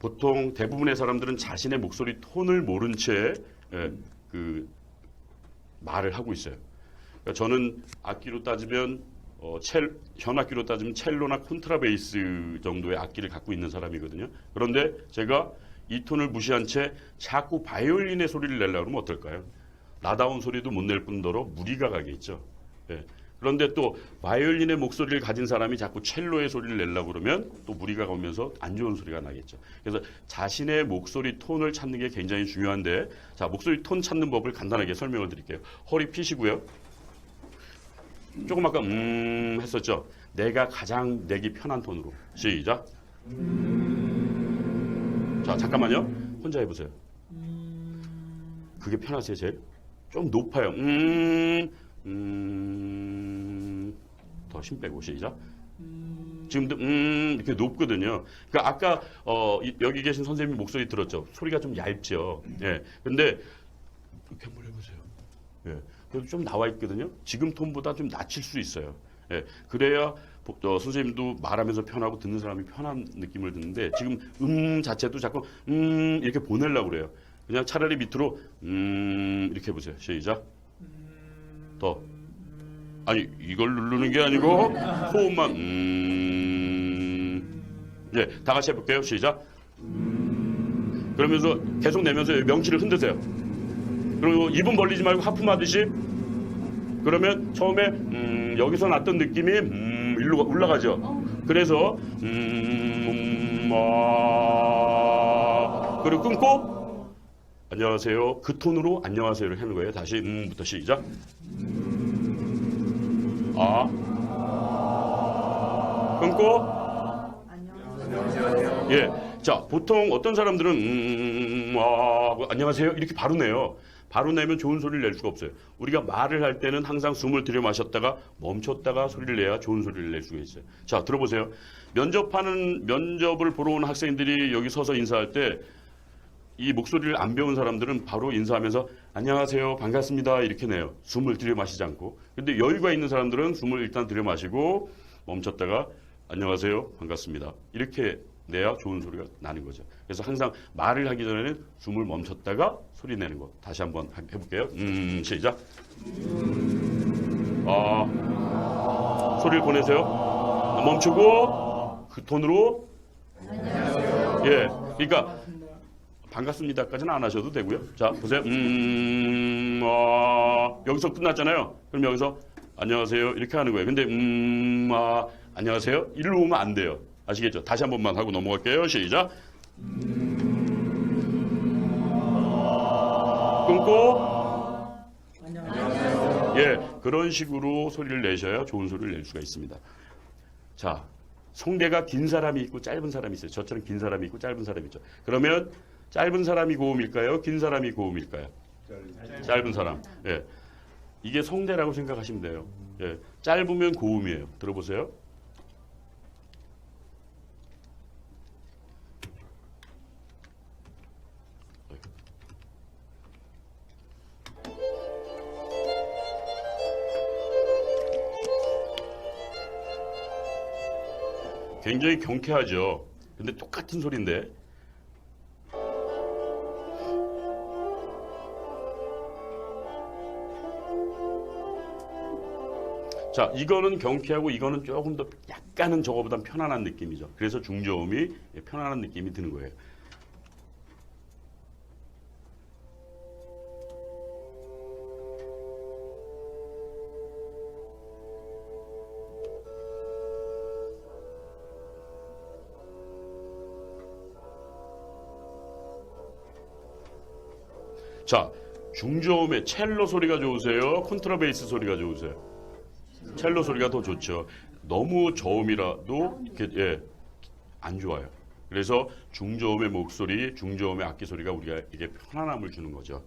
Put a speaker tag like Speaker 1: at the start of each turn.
Speaker 1: 보통 대부분의 사람들은 자신의 목소리 톤을 모른 채 예, 그 말을 하고 있어요. 그러니까 저는 악기로 따지면 어, 첼, 현악기로 따지면 첼로나 콘트라베이스 정도의 악기를 갖고 있는 사람이거든요. 그런데 제가 이 톤을 무시한 채 자꾸 바이올린의 소리를 내려고 그러면 어떨까요? 나다운 소리도 못 낼 뿐더러 무리가 가겠죠. 예. 그런데 또 바이올린의 목소리를 가진 사람이 자꾸 첼로의 소리를 내려고 그러면 또 무리가 오면서 안 좋은 소리가 나겠죠. 그래서 자신의 목소리 톤을 찾는 게 굉장히 중요한데 자 목소리 톤 찾는 법을 간단하게 설명을 드릴게요. 허리 피시고요. 조금 아까 음 했었죠. 내가 가장 내기 편한 톤으로 시작. 자 잠깐만요. 혼자 해보세요. 그게 편하세요 제일? 좀 높아요. 음, 음, 더 힘 빼고 시작. 지금도 음 이렇게 높거든요. 그러니까 아까 어 이- 여기 계신 선생님 목소리 들었죠? 소리가 좀 얇죠. 예. 근데 이렇게 한번 해보세요. 예. 그래도 좀 나와 있거든요. 지금 톤보다 좀 낮출 수 있어요. 예. 그래야 보- 어, 선생님도 말하면서 편하고 듣는 사람이 편한 느낌을 듣는데 지금 음 자체도 자꾸 음 이렇게 보내려고 그래요. 그냥 차라리 밑으로 음 이렇게 해보세요. 시작. 더. 아니 이걸 누르는 게 아니고 호흡만 음. 예, 다 같이 해볼게요. 시작. 그러면서 계속 내면서 명치를 흔드세요. 그리고 입은 벌리지 말고 하품하듯이 그러면 처음에 음, 여기서 났던 느낌이 음, 일로 올라가죠. 그래서 음, 아, 그리고 끊고 안녕하세요. 그 톤으로 안녕하세요를 하는 거예요. 다시 음부터 시작. 아 끊고 예. 자, 보통 어떤 사람들은 음, 아, 하고 안녕하세요. 이렇게 바로 내요. 바로 내면 좋은 소리를 낼 수가 없어요. 우리가 말을 할 때는 항상 숨을 들여 마셨다가 멈췄다가 소리를 내야 좋은 소리를 낼 수가 있어요. 자, 들어보세요. 면접하는 면접을 보러 온 학생들이 여기 서서 인사할 때 이 목소리를 안 배운 사람들은 바로 인사하면서 안녕하세요, 반갑습니다 이렇게 내요. 숨을 들여 마시지 않고. 근데 여유가 있는 사람들은 숨을 일단 들여 마시고 멈췄다가 안녕하세요, 반갑습니다 이렇게 내야 좋은 소리가 나는 거죠. 그래서 항상 말을 하기 전에는 숨을 멈췄다가 소리 내는 거. 다시 한번 해볼게요. 음, 시작. 아, 소리를 보내세요. 멈추고 그 톤으로. 예, 그러니까 반갑습니다까지는 안 하셔도 되고요. 자, 보세요. 음, 아, 여기서 끝났잖아요. 그럼 여기서 안녕하세요 이렇게 하는 거예요. 근데 음, 아, 안녕하세요 이리로 오면 안 돼요. 아시겠죠? 다시 한 번만 하고 넘어갈게요. 시작. 끊고 예, 그런 식으로 소리를 내셔야 좋은 소리를 낼 수가 있습니다. 자, 성대가 긴 사람이 있고 짧은 사람이 있어요. 저처럼 긴 사람이 있고 짧은 사람이 있죠. 그러면 짧은 사람이 고음일까요? 긴 사람이 고음일까요? 짧은 사람. 예. 이게 성대라고 생각하시면 돼요. 예. 짧으면 고음이에요. 들어보세요. 굉장히 경쾌하죠. 근데 똑같은 소리인데. 자, 이거는 경쾌하고 이거는 조금 더 약간은 저거보다 편안한 느낌이죠. 그래서 중저음이 편안한 느낌이 드는 거예요. 자, 중저음의 첼로 소리가 좋으세요? 콘트라베이스 소리가 좋으세요? 첼로 소리가 더 좋죠. 너무 저음이라도 이렇게 예, 안 좋아요. 그래서 중저음의 목소리, 중저음의 악기 소리가 우리가 이게 편안함을 주는 거죠.